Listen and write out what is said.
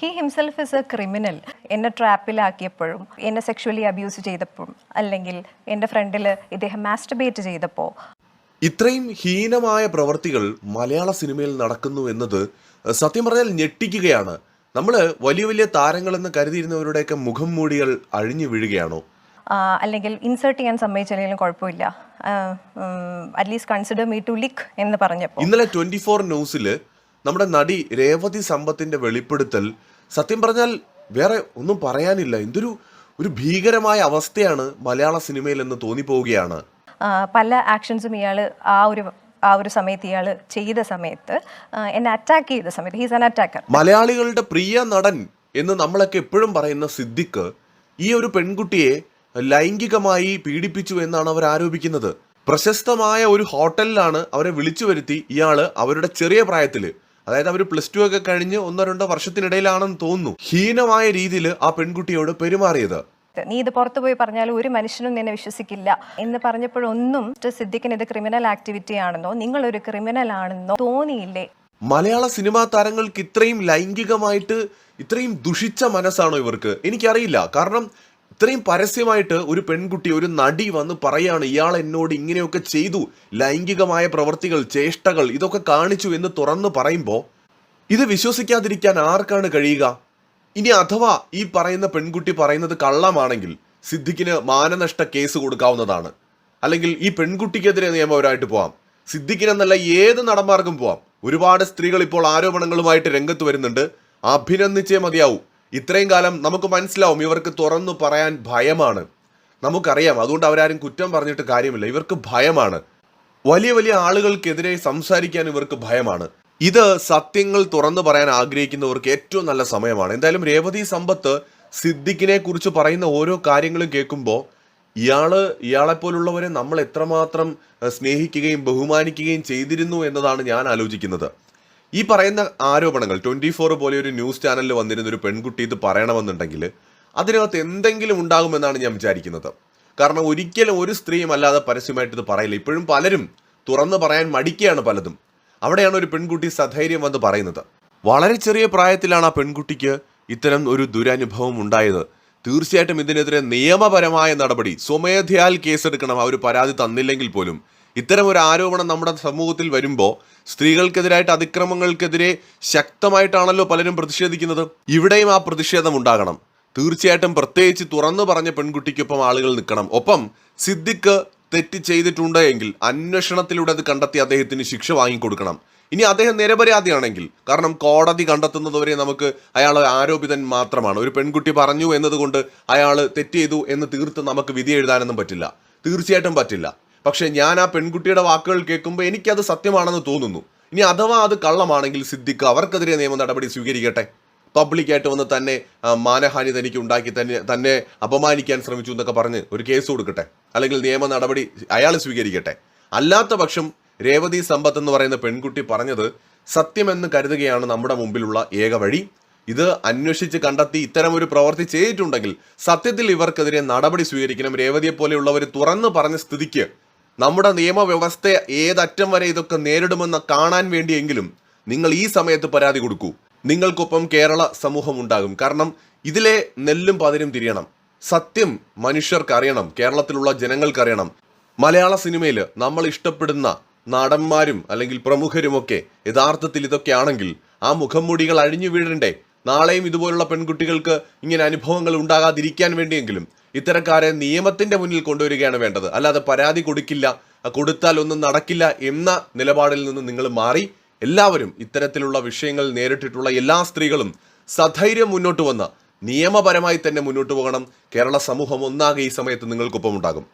He himself is a criminal എന്നെ ട്രാപ്പിലാക്കിയപ്പോഴും എന്നെ സെക്ഷുവലി അബ്യൂസ് ചെയ്തപ്പോഴും അല്ലെങ്കിൽ എന്റെ ഫ്രണ്ടിൽ ഇദ്ദേഹം മാസ്റ്റർബേറ്റ് ചെയ്തപ്പോൾ ഇത്രയും ഹീനമായ പ്രവർത്തികൾ മലയാള സിനിമയിൽ നടക്കുന്നു എന്നത് സത്യം പറഞ്ഞാൽ ഞെട്ടിക്കുകയാണ്. നമ്മൾ വലിയ വലിയ താരങ്ങളെന്ന് കരുതിയിരുന്നവരുടെയൊക്കെ മുഖം മൂടികൾ അഴിഞ്ഞു വീഴുകയാണോ? അല്ലെങ്കിൽ ഇൻസേർട്ട് ചെയ്യാൻ സമ്മതിച്ചില്ലെങ്കിലും കുഴപ്പമില്ല. At least consider me to lick എന്ന് പറഞ്ഞപ്പോൾ ഇന്നലെ ട്വന്റി ഫോർ ന്യൂസിൽ നമ്മുടെ നടി രേവതി സമ്പത്തിന്റെ വെളിപ്പെടുത്തൽ സത്യം പറഞ്ഞാൽ വേറെ ഒന്നും പറയാനില്ല. എന്തൊരു ഒരു ഭീകരമായ അവസ്ഥയാണ് മലയാള സിനിമയിൽ എന്ന് തോന്നിപ്പോവുകയാണ് പല ആക്ഷൻസും ഇയാൾ ആ ഒരു ആ ഒരു സമയത്ത് ഇയാൾ ചെയ്ത സമയത്ത് എന്നെ അറ്റാക്ക് ചെയ്ത സമയത്ത് ഹീസ് ആൻ അറ്റാക്കർ മലയാളികളുടെ പ്രിയ നടൻ എന്ന് നമ്മളൊക്കെ എപ്പോഴും പറയുന്ന സിദ്ദിഖ് ഈ ഒരു പെൺകുട്ടിയെ ലൈംഗികമായി പീഡിപ്പിച്ചു എന്നാണ് അവർ ആരോപിക്കുന്നത്. പ്രശസ്തമായ ഒരു ഹോട്ടലിലാണ് അവരെ വിളിച്ചു വരുത്തി ഇയാൾ അവരുടെ ചെറിയ പ്രായത്തിൽ. അതായത് അവർ പ്ലസ് ടു ഒക്കെ കഴിഞ്ഞ് ഒന്നോ രണ്ടോ വർഷത്തിനിടയിലാണെന്ന് തോന്നുന്നു. ഹീനമായ രീതിയിൽ ആ പെൺകുട്ടിയോട് പെരുമാറിയത്. നീ ഇത് പുറത്തു പോയി പറഞ്ഞാൽ ഒരു മനുഷ്യനും നിന്നെ വിശ്വസിക്കില്ല. എന്ന് പറഞ്ഞപ്പോഴൊന്നും സിദ്ദിഖിന് ഇത് ക്രിമിനൽ ആക്ടിവിറ്റി ആണെന്നോ നിങ്ങൾ ഒരു ക്രിമിനൽ ആണെന്നോ തോന്നിയില്ലേ? മലയാള സിനിമാ താരങ്ങൾക്ക് ഇത്രയും ലൈംഗികമായിട്ട് ഇത്രയും ദുഷിച്ച മനസ്സാണോ ഇവർക്ക്? എനിക്കറിയില്ല. കാരണം ഇത്രയും പരസ്യമായിട്ട് ഒരു പെൺകുട്ടി ഒരു നടി വന്ന് പറയാണ് ഇയാൾ എന്നോട് ഇങ്ങനെയൊക്കെ ചെയ്തു. ലൈംഗികമായ പ്രവൃത്തികൾ ചേഷ്ടകൾ ഇതൊക്കെ കാണിച്ചു എന്ന് തുറന്നു പറയുമ്പോൾ ഇത് വിശ്വസിക്കാതിരിക്കാൻ ആർക്കാണ് കഴിയുക? ഇനി അഥവാ ഈ പറയുന്ന പെൺകുട്ടി പറയുന്നത് കള്ളമാണെങ്കിൽ സിദ്ദിഖിന് മാനനഷ്ട കേസ് കൊടുക്കാവുന്നതാണ്. അല്ലെങ്കിൽ ഈ പെൺകുട്ടിക്കെതിരെ നിയമപരമായിട്ട് പോവാം. സിദ്ദിഖിനെന്നല്ല ഏത് നടന്മാർക്കും പോവാം. ഒരുപാട് സ്ത്രീകൾ ഇപ്പോൾ ആരോപണങ്ങളുമായിട്ട് രംഗത്ത് വരുന്നുണ്ട്. അഭിനന്ദിച്ചേ മതിയാവൂ. ഇത്രയും കാലം നമുക്ക് മനസ്സിലാവും ഇവർക്ക് തുറന്നു പറയാൻ ഭയമാണ്. നമുക്കറിയാം അതുകൊണ്ട് അവരാരും കുറ്റം പറഞ്ഞിട്ട് കാര്യമില്ല. ഇവർക്ക് ഭയമാണ്. വലിയ വലിയ ആളുകൾക്കെതിരെ സംസാരിക്കാൻ ഇവർക്ക് ഭയമാണ്. ഇത് സത്യങ്ങൾ തുറന്നു പറയാൻ ആഗ്രഹിക്കുന്നവർക്ക് ഏറ്റവും നല്ല സമയമാണ്. എന്തായാലും രേവതി സമ്പത്ത് സിദ്ദിഖിനെ കുറിച്ച് പറയുന്ന ഓരോ കാര്യങ്ങളും കേൾക്കുമ്പോൾ ഇയാൾ ഇയാളെപ്പോലുള്ളവരെ നമ്മൾ എത്രമാത്രം സ്നേഹിക്കുകയും ബഹുമാനിക്കുകയും ചെയ്തിരുന്നു എന്നതാണ് ഞാൻ ആലോചിക്കുന്നത്. ഈ പറയുന്ന ആരോപണങ്ങൾ ട്വന്റി ഫോർ പോലെ ഒരു ന്യൂസ് ചാനലിൽ വന്നിരുന്ന ഒരു പെൺകുട്ടി ഇത് പറയണമെന്നുണ്ടെങ്കിൽ അതിനകത്ത് എന്തെങ്കിലും ഉണ്ടാകുമെന്നാണ് ഞാൻ വിചാരിക്കുന്നത്. കാരണം ഒരിക്കലും ഒരു സ്ത്രീയും അല്ലാതെ പരസ്യമായിട്ട് ഇത് പറയില്ല. ഇപ്പോഴും പലരും തുറന്നു പറയാൻ മടിക്കുകയാണ് പലതും. അവിടെയാണ് ഒരു പെൺകുട്ടി സധൈര്യം വന്ന് പറയുന്നത്. വളരെ ചെറിയ പ്രായത്തിലാണ് ആ പെൺകുട്ടിക്ക് ഇത്തരം ഒരു ദുരനുഭവം ഉണ്ടായത്. തീർച്ചയായിട്ടും ഇതിനെതിരെ നിയമപരമായ നടപടി സ്വമേധയാൽ കേസെടുക്കണം അവർ പരാതി തന്നില്ലെങ്കിൽ പോലും. ഇത്തരം ഒരു ആരോപണം നമ്മുടെ സമൂഹത്തിൽ വരുമ്പോൾ സ്ത്രീകൾക്കെതിരായിട്ട് അതിക്രമങ്ങൾക്കെതിരെ ശക്തമായിട്ടാണല്ലോ പലരും പ്രതിഷേധിക്കുന്നത്. ഇവിടെയും ആ പ്രതിഷേധം ഉണ്ടാകണം. തീർച്ചയായിട്ടും പ്രത്യേകിച്ച് തുറന്നു പറഞ്ഞ പെൺകുട്ടിക്കൊപ്പം ആളുകൾ നിൽക്കണം. ഒപ്പം സിദ്ദിഖ് തെറ്റ് ചെയ്തിട്ടുണ്ട് എങ്കിൽ അന്വേഷണത്തിലൂടെ അത് കണ്ടെത്തി അദ്ദേഹത്തിന് ശിക്ഷ വാങ്ങിക്കൊടുക്കണം. ഇനി അദ്ദേഹം നിരപരാധിയാണെങ്കിൽ കാരണം കോടതി കണ്ടെത്തുന്നതുവരെ നമുക്ക് അയാൾ ആരോപിതൻ മാത്രമാണ്. ഒരു പെൺകുട്ടി പറഞ്ഞു എന്നതുകൊണ്ട് അയാൾ തെറ്റ് ചെയ്തു എന്ന് തീർത്ത് നമുക്ക് വിധി എഴുതാനൊന്നും പറ്റില്ല. തീർച്ചയായിട്ടും പറ്റില്ല. പക്ഷെ ഞാൻ ആ പെൺകുട്ടിയുടെ വാക്കുകൾ കേൾക്കുമ്പോൾ എനിക്കത് സത്യമാണെന്ന് തോന്നുന്നു. ഇനി അഥവാ അത് കള്ളമാണെങ്കിൽ സിദ്ദിഖ് അവർക്കെതിരെ നിയമ നടപടി സ്വീകരിക്കട്ടെ. പബ്ലിക്കായിട്ട് വന്ന് തന്നെ മാനഹാനി തനിക്ക് ഉണ്ടാക്കി തന്നെ തന്നെ അപമാനിക്കാൻ ശ്രമിച്ചു എന്നൊക്കെ പറഞ്ഞ് ഒരു കേസ് കൊടുക്കട്ടെ. അല്ലെങ്കിൽ നിയമ നടപടി അയാൾ സ്വീകരിക്കട്ടെ. അല്ലാത്ത പക്ഷം രേവതി സമ്പത്ത് എന്ന് പറയുന്ന പെൺകുട്ടി പറഞ്ഞത് സത്യമെന്ന് കരുതുകയാണ് നമ്മുടെ മുമ്പിലുള്ള ഏക വഴി. ഇത് അന്വേഷിച്ച് കണ്ടെത്തി ഒരു പ്രവൃത്തി ചെയ്തിട്ടുണ്ടെങ്കിൽ സത്യത്തിൽ ഇവർക്കെതിരെ നടപടി സ്വീകരിക്കണം. രേവതിയെ പോലെയുള്ളവർ തുറന്നു പറഞ്ഞ സ്ഥിതിക്ക് നമ്മുടെ നിയമവ്യവസ്ഥ ഏതറ്റം വരെ ഇതൊക്കെ നേരിടുമെന്ന് കാണാൻ വേണ്ടിയെങ്കിലും നിങ്ങൾ ഈ സമയത്ത് പരാതി കൊടുക്കൂ. നിങ്ങൾക്കൊപ്പം കേരള സമൂഹം ഉണ്ടാകും. കാരണം ഇതിലെ നെല്ലും പതിരും തിരിയണം. സത്യം മനുഷ്യർക്ക് അറിയണം കേരളത്തിലുള്ള ജനങ്ങൾക്കറിയണം. മലയാള സിനിമയിൽ നമ്മൾ ഇഷ്ടപ്പെടുന്ന നടന്മാരും അല്ലെങ്കിൽ പ്രമുഖരുമൊക്കെ യഥാർത്ഥത്തിൽ ഇതൊക്കെയാണെങ്കിൽ ആ മുഖംമൂടികൾ അഴിഞ്ഞു വീഴണ്ടേ? നാളെയും ഇതുപോലുള്ള പെൺകുട്ടികൾക്ക് ഇങ്ങനെ അനുഭവങ്ങൾ ഉണ്ടാകാതിരിക്കാൻ വേണ്ടിയെങ്കിലും ഇത്തരക്കാരെ നിയമത്തിന്റെ മുന്നിൽ കൊണ്ടുവരികയാണ് വേണ്ടത്. അല്ലാതെ പരാതി കൊടുക്കില്ല കൊടുത്താൽ ഒന്നും നടക്കില്ല എന്ന നിലപാടിൽ നിന്ന് നിങ്ങൾ മാറി. എല്ലാവരും ഇത്തരത്തിലുള്ള വിഷയങ്ങൾ നേരിട്ടിട്ടുള്ള എല്ലാ സ്ത്രീകളും സധൈര്യം മുന്നോട്ട് വന്ന് നിയമപരമായി തന്നെ മുന്നോട്ട് പോകണം. കേരള സമൂഹം ഒന്നാകെ ഈ സമയത്ത് നിങ്ങൾക്കൊപ്പം ഉണ്ടാകും